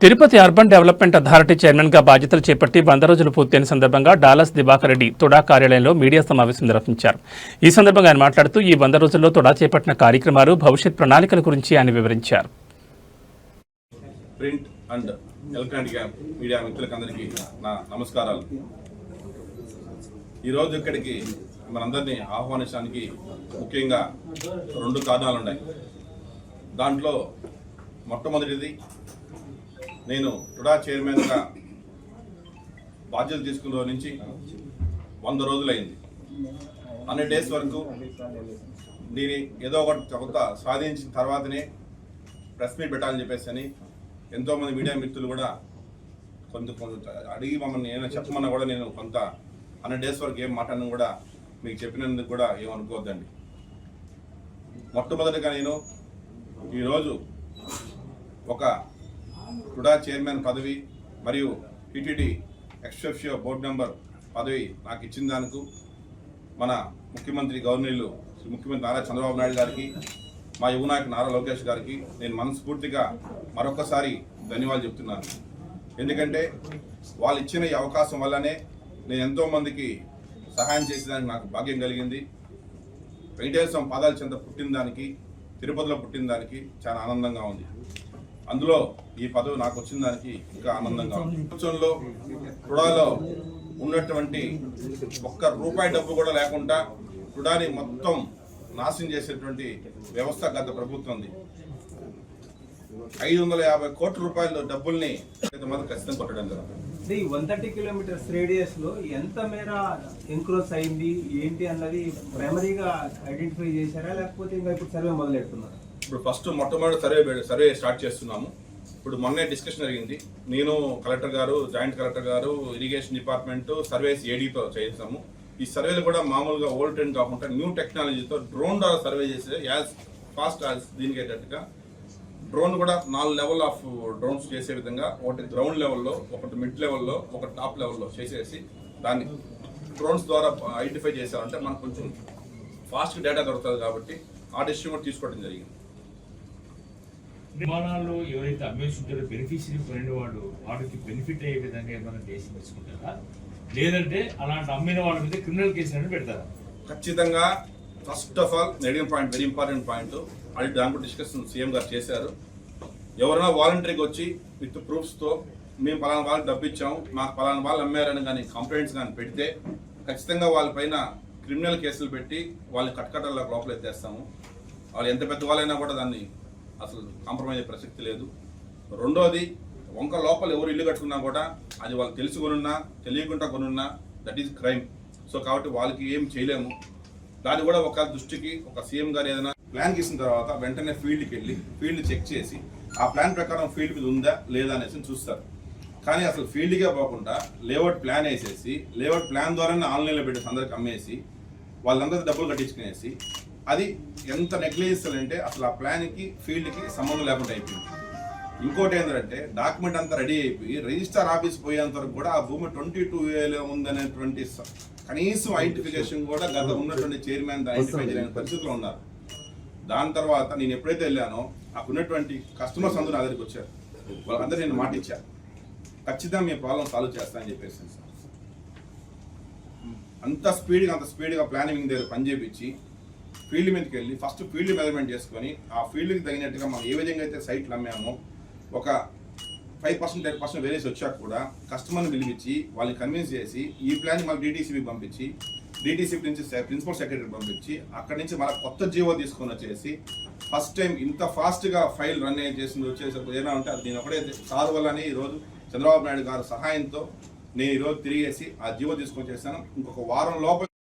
Tirupati urban development authority చైర్మన్గా బాధ్యతలు చేపట్టి వంద రోజులు పూర్తయిన సందర్భంగా డాలస్ దివాకర్ రెడ్డి తుడా కార్యాలయంలో మీడియా సమావేశం నిర్వహించారు. ఈ సందర్భంగా ఆయన మాట్లాడుతూ ఈ వంద రోజుల్లో తుడా చేపట్టిన కార్యక్రమాలు భవిష్యత్ ప్రణాళికల గురించి ఆయన వివరించారు. ప్రింట్ అండ్ ఎలక్ట్రానిక్ మీడియా మిత్రులకందరికీ నా నమస్కారాలు. ఈరోజు ఇక్కడికి మనందరినీ ఆహ్వానించడానికి ముఖ్యంగా రెండు కారణాలు ఉన్నాయి దాంట్లో మొట్టమొదటిది నేను టుడా చైర్మన్గా బాధ్యత తీసుకున్న రోజు నుంచి వంద రోజులైంది. హండ్రెడ్ డేస్ వరకు దీని ఏదో ఒకటి కొత్త స్వాధీనించిన తర్వాతనే ప్రెస్ మీట్ పెట్టాలని చెప్పేసి అని ఎంతోమంది మీడియా మిత్రులు కూడా కొంత కొంత అడిగి మమ్మల్ని ఏమైనా చెప్పమన్నా కూడా నేను కొంత హండ్రెడ్ డేస్ వరకు ఏం మాట్లాడను కూడా మీకు చెప్పినందుకు కూడా ఏమనుకోవద్దండి మొట్టమొదటిగా నేను ఈరోజు ఒక టుడా చైర్మన్ పదవి మరియు టిటిడి ఎక్స్ఎఫ్షియో బోర్డు మెంబర్ పదవి నాకు ఇచ్చిన దానికి మన ముఖ్యమంత్రి గవర్నర్లు శ్రీ ముఖ్యమంత్రి నారా చంద్రబాబు నాయుడు గారికి మా యువ నాయకు నారా లోకేష్ గారికి నేను మనస్ఫూర్తిగా మరొకసారి ధన్యవాదాలు చెప్తున్నాను. ఎందుకంటే వాళ్ళు ఇచ్చిన ఈ అవకాశం వల్లనే నేను ఎంతోమందికి సహాయం చేసేదానికి నాకు భాగ్యం కలిగింది. వెంకటేశ్వరం పాదాల చెంత పుట్టిన దానికి తిరుపతిలో పుట్టిన దానికి చాలా ఆనందంగా ఉంది. అందులో ఈ పదవి నాకు వచ్చిన దానికి ఇంకా ఆనందంగా ఉంది. టుడాలో ఉన్నటువంటి ఒక్క రూపాయి డబ్బు కూడా లేకుండా టుడాని మొత్తం నాశనం చేసేటువంటి వ్యవస్థ గత ప్రభుత్వం ఉంది. ఐదు వందల యాభై కోట్ల రూపాయల డబ్బుల్ని మాత్రం ఖచ్చితంగా కొట్టడం జరుగుతుంది. ఈ వన్ థర్టీ కిలోమీటర్స్ రేడియస్లో ఎంత మేర ఎంక్రోచ్ అయింది? ఏంటి అన్నది ప్రైమరీగా ఐడెంటిఫై చేశారా? లేకపోతే ఇంకా ఇప్పుడు సర్వే మొదలెడుతున్నారా? ఇప్పుడు ఫస్ట్ మొట్టమొదటి సర్వే సర్వే స్టార్ట్ చేస్తున్నాము. ఇప్పుడు మొన్నే డిస్కషన్ జరిగింది. నేను కలెక్టర్ గారు జాయింట్ కలెక్టర్ గారు ఇరిగేషన్ డిపార్ట్మెంట్ సర్వేస్ ఏడీతో చేస్తాము ఈ సర్వేలు కూడా మామూలుగా ఓల్డ్ ట్రెండ్ కాకుండా న్యూ టెక్నాలజీతో డ్రోన్ ద్వారా సర్వే చేసే యాజ్ ఫాస్ట్ యాజ్ దీనికి అయ్యేటట్టుగా డ్రోన్ కూడా నాలుగు లెవెల్ ఆఫ్ డ్రోన్స్ చేసే విధంగా ఒకటి గ్రౌండ్ లెవెల్లో ఒకటి మిడ్ లెవెల్లో ఒకటి టాప్ లెవెల్లో చేసేసి దాన్ని డ్రోన్స్ ద్వారా ఐడెంటిఫై చేశారంటే మనకు కొంచెం ఫాస్ట్ డేటా దొరుకుతుంది కాబట్టి ఆ డెసిషన్ కూడా తీసుకోవడం జరిగింది. నిర్మాణాల్లో ఎవరైతే అమ్మేస్తుంటారో బెనిఫిషరీ పోయిన వాడు వాడికి బెనిఫిట్ అయ్యే విధంగా ఏమైనా కేసు తెచ్చుకుంటారా లేదంటే అలాంటి అమ్మిన వాళ్ళ మీద క్రిమినల్ కేసు అనేది పెడతారా? ఖచ్చితంగా. ఫస్ట్ ఆఫ్ ఆల్ నెడియం పాయింట్ వెరీ ఇంపార్టెంట్ పాయింట్ అది దాంట్లో డిస్కషన్ సీఎం గారు చేశారు. ఎవరైనా వాలంటరీకి వచ్చి విత్ ప్రూఫ్స్తో మేము పలానా వాళ్ళకి డబ్బు ఇచ్చాము మాకు పలానా వాళ్ళు అమ్మారని కానీ కంప్లైంట్స్ కానీ పెడితే ఖచ్చితంగా వాళ్ళపైన క్రిమినల్ కేసులు పెట్టి వాళ్ళని కట్కటల్లో లోపల ఎత్తేస్తాము వాళ్ళు ఎంత పెద్ద వాళ్ళైనా కూడా దాన్ని అసలు కాంప్రమైజ్ అయ్యే ప్రసక్తి లేదు. రెండోది వంక లోపల ఎవరు ఇల్లు కట్టుకున్నా కూడా అది వాళ్ళు తెలిసి కొనున్నా తెలియకుండా కొనున్నా దట్ ఈజ్ క్రైమ్ సో కాబట్టి వాళ్ళకి ఏం చేయలేము. దాన్ని కూడా ఒక దృష్టికి ఒక సీఎం గారు ఏదైనా ప్లాన్ గీసిన తర్వాత వెంటనే ఫీల్డ్కి వెళ్ళి ఫీల్డ్ చెక్ చేసి ఆ ప్లాన్ ప్రకారం ఫీల్డ్ మీద ఉందా లేదా అనేసి చూస్తారు. కానీ అసలు ఫీల్డ్కే పోకుండా లేఅవుట్ ప్లాన్ వేసేసి లేఅవుట్ ప్లాన్ ద్వారానే ఆన్లైన్లో పెట్టేసి అందరికి అమ్మేసి వాళ్ళందరూ డబ్బులు కట్టించుకునేసి అది ఎంత నెగ్లిజెన్స్ అంటే అసలు ఆ ప్లాన్కి ఫీల్డ్కి సంబంధం లేకుండా అయిపోయింది. ఇంకోటి ఏంటంటే డాక్యుమెంట్ అంతా రెడీ అయిపోయి రిజిస్టర్ ఆఫీస్ పోయేంత వరకు కూడా ఆ భూమి ట్వంటీ టూ ఏలో ఉందనేటువంటి కనీసం ఐడెంటిఫికేషన్ కూడా గత ఉన్నటువంటి చైర్మన్ ఐడెంటిఫై చేయలేని పరిస్థితిలో ఉన్నారు. దాని తర్వాత నేను ఎప్పుడైతే వెళ్ళానో అక్కడ ఉన్నటువంటి కస్టమర్స్ అందరూ నా దగ్గరికి వచ్చారు. వాళ్ళందరూ నేను మాట ఇచ్చా ఖచ్చితంగా మీ ప్రాబ్లం సాల్వ్ చేస్తానని చెప్పేసి సార్. అంత స్పీడ్గా అంత స్పీడ్గా ప్లానింగ్ దగ్గర పని చేపించి ఫీల్డ్ మీదకి వెళ్ళి ఫస్ట్ ఫీల్డ్ మెజర్మెంట్ చేసుకొని ఆ ఫీల్డ్కి తగినట్టుగా మనం ఏ విధంగా అయితే సైట్లు అమ్మామో ఒక ఫైవ్ పర్సెంట్ టెన్ పర్సెంట్ వేరేసి వచ్చాక కూడా కస్టమర్ని పిలిపించి వాళ్ళని కన్విన్స్ చేసి ఈ ప్లాన్ మళ్ళీ డీటీసీబీకి పంపించి డీటీసీ నుంచి ప్రిన్సిపల్ సెక్రటరీ పంపించి అక్కడి నుంచి మళ్ళీ కొత్త జీవో తీసుకొని వచ్చేసి ఫస్ట్ టైం ఇంత ఫాస్ట్గా ఫైల్ రన్ చేసింది వచ్చేసరికి ఏమైనా ఉంటే అది నేను ఒకటే సార్ వల్లనే ఈరోజు చంద్రబాబు నాయుడు గారి సహాయంతో నేను ఈరోజు తిరిగేసి ఆ జీవో తీసుకొని చేశాను ఇంకొక వారం లోపల